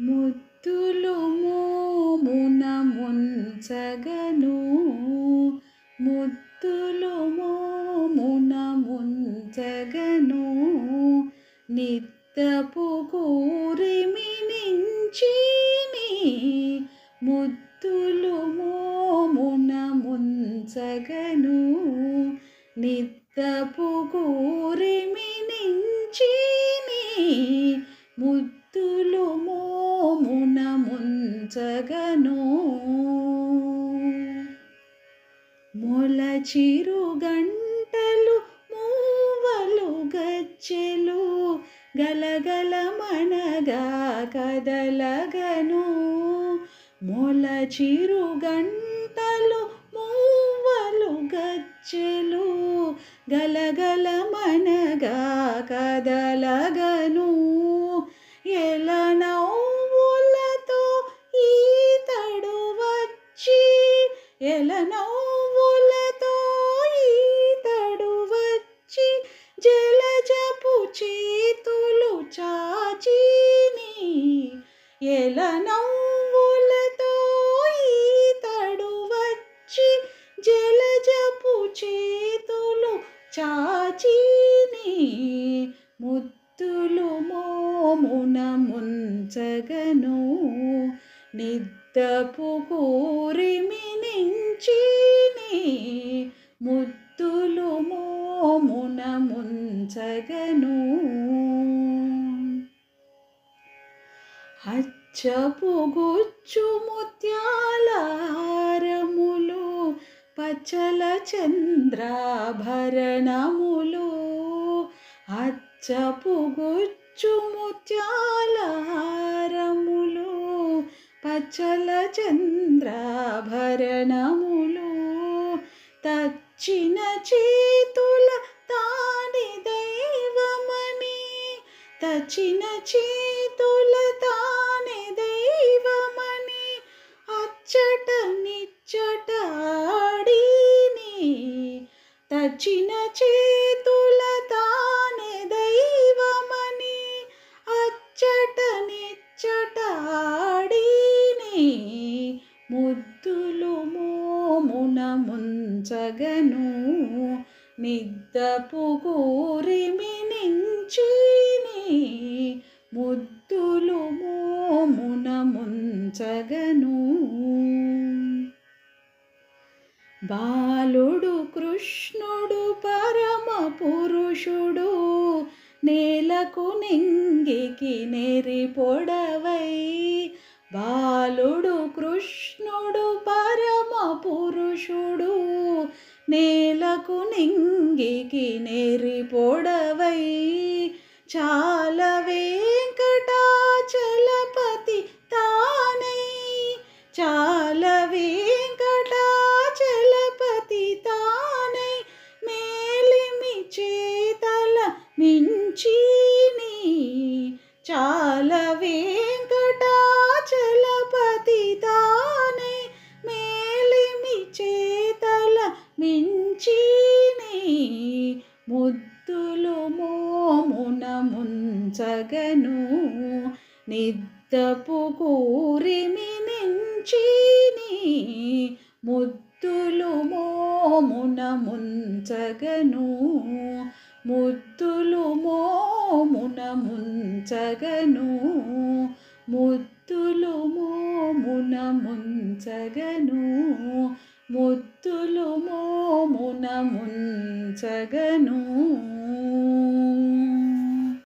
ముత్తులు మోమున ముంచగను. ముత్తులు మోమున ముంచగను. నిత్తపు కూరిమి నుంచి ముత్తులు మోమున ముంచగను. నిత్తపు కూరిమి నుంచి ముత్తులు మో ముంచగను మొలచిరు గంటలు మూవలు గచ్చెలు గలగల మనగా కదలగను. మొలచిరు గంటలు మూవలు గచ్చెలు గలగల మనగా నవ్వులతో ఈతడు వచ్చి జలజపు చేతులు చాచిని ఎల నవ్వులతో ఈతడు వచ్చి జలజపు చేతులు చాచిని ముద్దులు మోమున ముంచగను. నిద్దపు కూరిమి హచ్చపు గుచ్చు ముత్యాలహారములు పచ్చల చంద్రాభరణములు. హచ్చపు గుచ్చు ముత్యాలహారములు పచ్చల చంద్రాభరణములు. తచ్చిన చేతుల తాని దైవమని తచ్చిన చేతు తచిన చేతుల తాని దైవమని అచ్చట నిచ్చట ఆడిని. ముద్దులు మోమున ముంచగను. నిద్దపు కూరిమి ముద్దులు మోమున ముంచగను. బాలుడు కృష్ణుడు పరమ పురుషుడు నేలకు నింగికి నేరి పొడవై. బాలుడు కృష్ణుడు పరమ పురుషుడు నేలకు నింగికి నేరి పొడవై. చా ముంచగను నిద్దపు కూరిమి నించిని ముద్దులు మోమున ముంచగను. ముద్దులు మోమున ముంచగను. ముద్దులు మోమున ముంచగను. ముద్దులు మోమున ముంచగను.